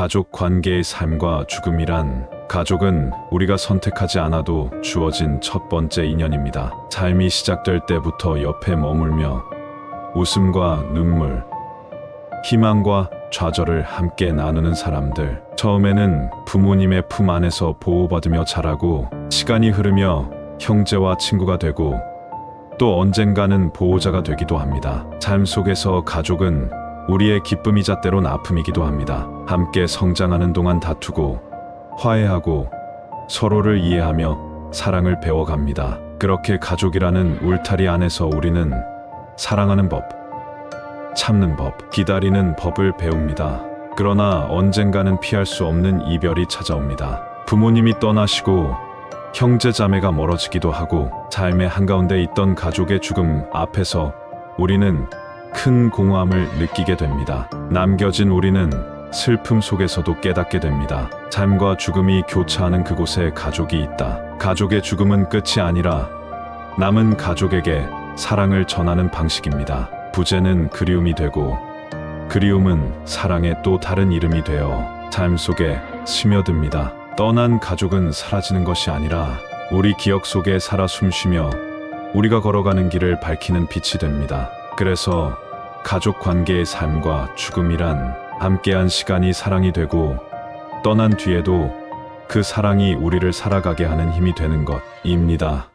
가족 관계의 삶과 죽음이란 가족은 우리가 선택하지 않아도 주어진 첫 번째 인연입니다. 삶이 시작될 때부터 옆에 머물며 웃음과 눈물, 희망과 좌절을 함께 나누는 사람들. 처음에는 부모님의 품 안에서 보호받으며 자라고 시간이 흐르며 형제와 친구가 되고 또 언젠가는 보호자가 되기도 합니다. 삶 속에서 가족은 우리의 기쁨이자 때론 아픔이기도 합니다. 함께 성장하는 동안 다투고 화해하고 서로를 이해하며 사랑을 배워갑니다. 그렇게 가족이라는 울타리 안에서 우리는 사랑하는 법, 참는 법, 기다리는 법을 배웁니다. 그러나 언젠가는 피할 수 없는 이별이 찾아옵니다. 부모님이 떠나시고 형제 자매가 멀어지기도 하고 삶의 한가운데 있던 가족의 죽음 앞에서 우리는 큰 공허함을 느끼게 됩니다. 남겨진 우리는 슬픔 속에서도 깨닫게 됩니다. 삶과 죽음이 교차하는 그곳에 가족이 있다. 가족의 죽음은 끝이 아니라 남은 가족에게 사랑을 전하는 방식입니다. 부재는 그리움이 되고 그리움은 사랑의 또 다른 이름이 되어 삶 속에 스며듭니다. 떠난 가족은 사라지는 것이 아니라 우리 기억 속에 살아 숨쉬며 우리가 걸어가는 길을 밝히는 빛이 됩니다. 그래서 가족 관계의 삶과 죽음이란 함께한 시간이 사랑이 되고 떠난 뒤에도 그 사랑이 우리를 살아가게 하는 힘이 되는 것입니다.